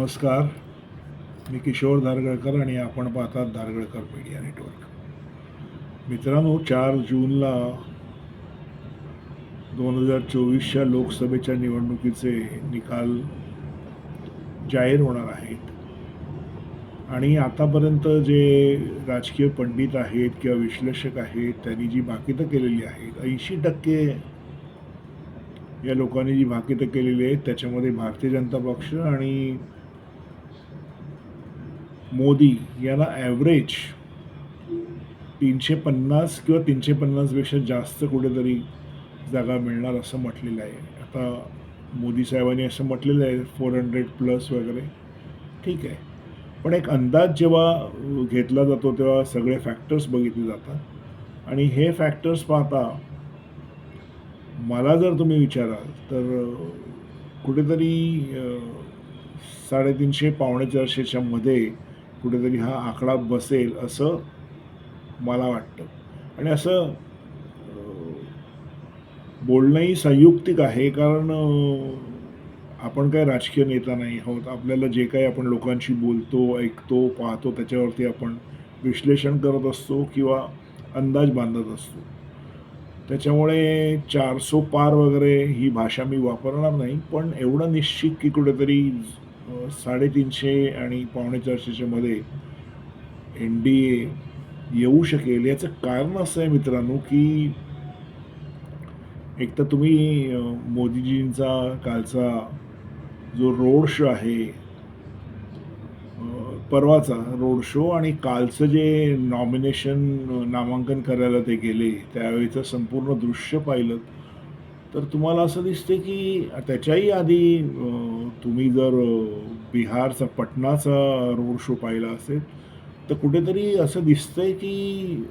नमस्कार. मी किशोर धारगळकर आणि आपण पाहतात धारगळकर मीडिया नेटवर्क. मित्रांनो चार जूनला दोन हजार चोवीसच्या लोकसभेच्या निवडणुकीचे निकाल जाहीर होणार आहेत. आणि आतापर्यंत जे राजकीय पंडित आहेत किंवा विश्लेषक आहेत त्यांनी जी भाकितं केलेली आहेत ऐंशी टक्के या लोकांनी जी भाकितं केलेली आहेत त्याच्यामध्ये भारतीय जनता पक्ष आणि मोदी यांना ॲव्हरेज तीनशे पन्नास किंवा तीनशे पन्नासपेक्षा जास्त कुठेतरी जागा मिळणार असं म्हटलेलं आहे. आता मोदी साहेबांनी असं म्हटलेलं आहे फोर हंड्रेड प्लस वगैरे. ठीक आहे. पण एक अंदाज जेव्हा घेतला जातो तेव्हा सगळे फॅक्टर्स बघितले जातात. आणि हे फॅक्टर्स पाहता मला जर तुम्ही विचाराल तर कुठेतरी साडेतीनशे पावणे चारशेच्या मध्ये कुठेतरी हा आकडा बसेल असं मला वाटतं. आणि असं बोलणंही संयुक्तिक आहे कारण आपण काय राजकीय नेता नाही आहोत. आपल्याला जे काही आपण लोकांशी बोलतो ऐकतो पाहतो त्याच्यावरती आपण विश्लेषण करत असतो किंवा अंदाज बांधत असतो. त्याच्यामुळे चारसो पार वगैरे ही भाषा मी वापरणार नाही पण एवढं निश्चित की कुठेतरी साडेतीनशे आणि पावणे चारशेच्या मध्ये एन डी ए येऊ शकेल. याचं कारण असं आहे मित्रांनो की एक तर तुम्ही मोदीजींचा कालचा जो रोड शो आहे परवाचा रोड शो आणि कालचं जे नॉमिनेशन नामांकन करायला ते गेले त्यावेळीचं संपूर्ण दृश्य पाहिलं तर तुम्हाला असं दिसते की त्याच्याही आधी तुम्ही जर बिहारचा पटनाचा रोड शो पाहिला असेल तर कुठेतरी असं दिसतंय की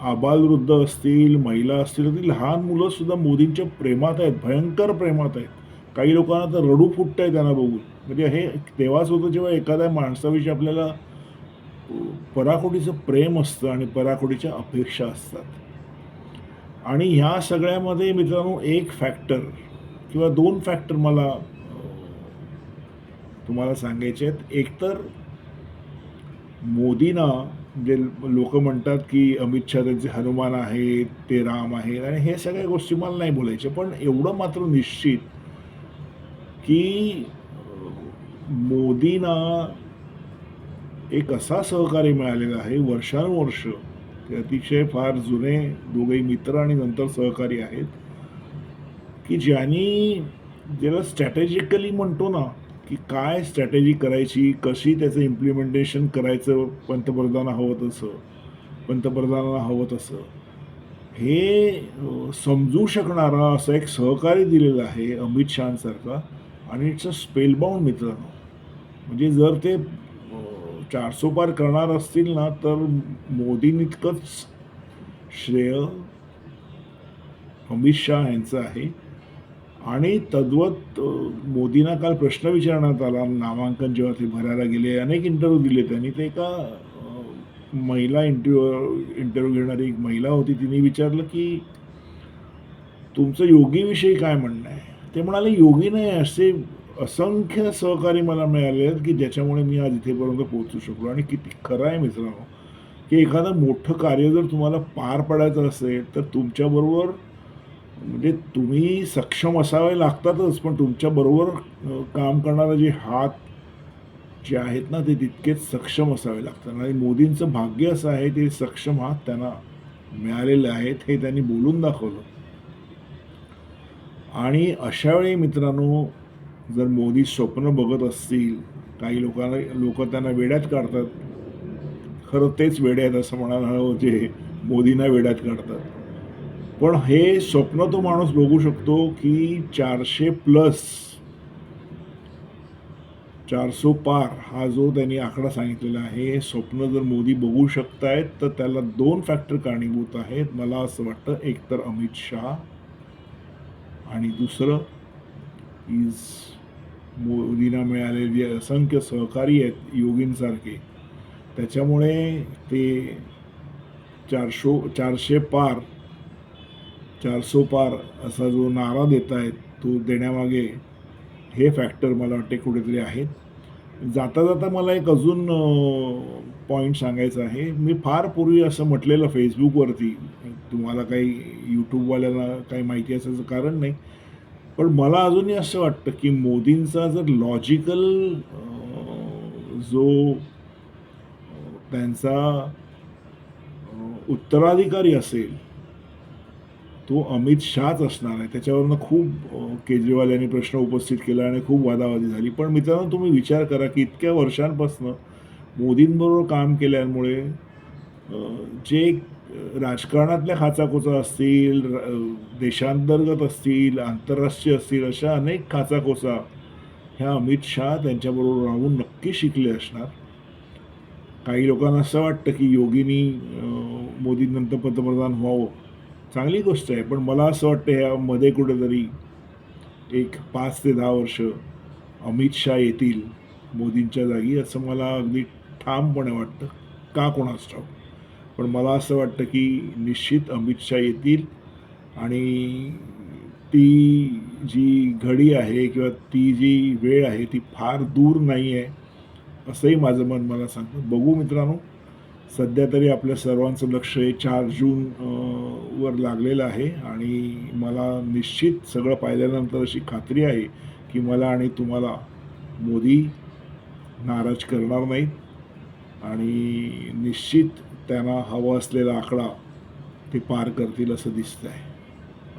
आबालवृद्ध असतील महिला असतील ती लहान मुलं सुद्धा मोदींच्या प्रेमात आहेत भयंकर प्रेमात आहेत. काही लोकांना तर रडू फुटत आहे त्यांना बघून. म्हणजे हे तेव्हाच होतं जेव्हा एखाद्या माणसाविषयी आपल्याला पराकोटीचं प्रेम असतं आणि पराकोटीच्या अपेक्षा असतात. आणि ह्या सगळ्यामध्ये मित्रांनो एक फॅक्टर किंवा दोन फॅक्टर मला तुम्हाला सांगायचे आहेत. एकतर मोदींना जे लोक म्हणतात की अमित शहा त्यांचे हनुमान आहेत ते राम आहेत आणि हे सगळ्या गोष्टी मला नाही बोलायचे. पण एवढं मात्र निश्चित की मोदींना एक असा सहकारी मिळालेला आहे वर्षानुवर्ष ते अतिशय फार जुने दोघेही मित्र आणि नंतर सहकारी आहेत की ज्यांनी ज्याला स्ट्रॅटेजिकली म्हणतो ना की काय स्ट्रॅटेजी करायची कशी त्याचं इम्प्लिमेंटेशन करायचं पंतप्रधान हवं तसं पंतप्रधानांना हवं तसं हे समजू शकणारा असं एक सहकारी दिलेलं आहे अमित शहासारखा आणि इट्स अ स्पेलबाउंड मित्रांनो. म्हणजे जर ते अ, चारसो पार करणार असतील ना तर मोदींइतकंच श्रेय अमित शहा यांचं आहे. आणि तद्वत मोदींना काल प्रश्न विचारण्यात आला नामांकन जेव्हा ते भरायला गेले अनेक इंटरव्ह्यू दिले त्यांनी. ते एका महिला इंटरव्ह्यू इंटरव्ह्यू घेणारी एक महिला होती तिने विचारलं की तुमचं योगीविषयी काय म्हणणं आहे? ते म्हणाले योगी नाही असे असंख्य सहकारी मला मिळाले आहेत की ज्याच्यामुळे मी आज इथेपर्यंत पोहोचू शकलो आणि किती खरं आहे मित्रांनो की एखादं मोठं कार्य जर तुम्हाला पार पडायचं असेल तर तुमच्याबरोबर म्हणजे तुम्ही सक्षम असावे लागतातच पण तुमच्याबरोबर काम करणारा जे हात जे आहेत ना ते तितकेच सक्षम असावे लागतात. आणि मोदींचं भाग्य असं आहे ते सक्षम हात त्यांना मिळालेले आहेत हे त्यांनी बोलून दाखवलं. आणि अशावेळी मित्रांनो जर मोदी स्वप्न बघत असतील काही लोकांना लोक त्यांना वेड्यात काढतात. खरं तेच वेडे आहेत असं म्हणायला हवं जे मोदींना वेड्यात काढतात. पण हे स्वप्न तो माणूस बघू शकतो की चारशे प्लस चारसो पार हा जो त्यांनी आकडा सांगितलेला आहे हे स्वप्न जर मोदी बघू शकतायत तर त्याला दोन फॅक्टर कारणीभूत आहेत. मला असं वाटतं एक तर अमित शहा आणि दुसरं इज मोदींना मिळालेले जे असंख्य सहकारी आहेत योगींसारखे. त्याच्यामुळे ते चारशो चारशे पार चारसो पार असा जो नारा देत आहेत तो देण्यामागे हे फॅक्टर मला वाटते कुठेतरी आहेत. जाता जाता मला एक अजून पॉईंट सांगायचा आहे. मी फार पूर्वी असं म्हटलेलं फेसबुकवरती तुम्हाला काही यूट्यूबवाल्याला काही माहिती असायचं कारण नाही. पण मला अजूनही असं वाटतं की मोदींचा जर लॉजिकल जो त्यांचा उत्तराधिकारी असेल तो अमित शहाच असणार आहे. त्याच्यावरनं खूप केजरीवाल यांनी प्रश्न उपस्थित केला आणि खूप वादावादी झाली. पण मित्रांनो तुम्ही विचार करा की इतक्या वर्षांपासून मोदींबरोबर काम केल्यामुळे जे राजकारणातल्या खाचाखोचा असतील देशांतर्गत असतील आंतरराष्ट्रीय असतील अशा अनेक खाचाखोचा ह्या अमित शहा त्यांच्याबरोबर राहून नक्की शिकले असणार. काही लोकांना असं वाटतं की योगीनी मोदींनंतर पंतप्रधान व्हावं. चांगली गोष्ट आहे पण मला असं वाटतं ह्यामध्ये कुठेतरी एक पाच ते दहा वर्ष अमित शहा येतील मोदींच्या जागी असं मला अगदी ठामपणे वाटतं का कोणास ठाऊ पण मला असं वाटतं की निश्चित अमित शहा येतील आणि ती जी घडी आहे किंवा ती जी वेळ आहे ती फार दूर नाही आहे असंही माझं मन मला सांगतं. बघू मित्रांनो सध्या तरी आपल्या सर्वांचं लक्ष हे चार जून वर लागलेलं आहे आणि मला निश्चित सगळं पाहिल्यानंतर अशी खात्री आहे की मला आणि तुम्हाला मोदी नाराज करणार नाहीत आणि निश्चित त्यांना हवा असलेला आकडा ते पार करतील असं दिसतं आहे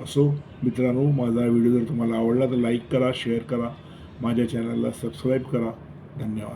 असो मित्रांनो माझा व्हिडिओ जर तुम्हाला आवडला तर लाईक करा शेअर करा माझ्या चॅनलला सबस्क्राईब करा. धन्यवाद.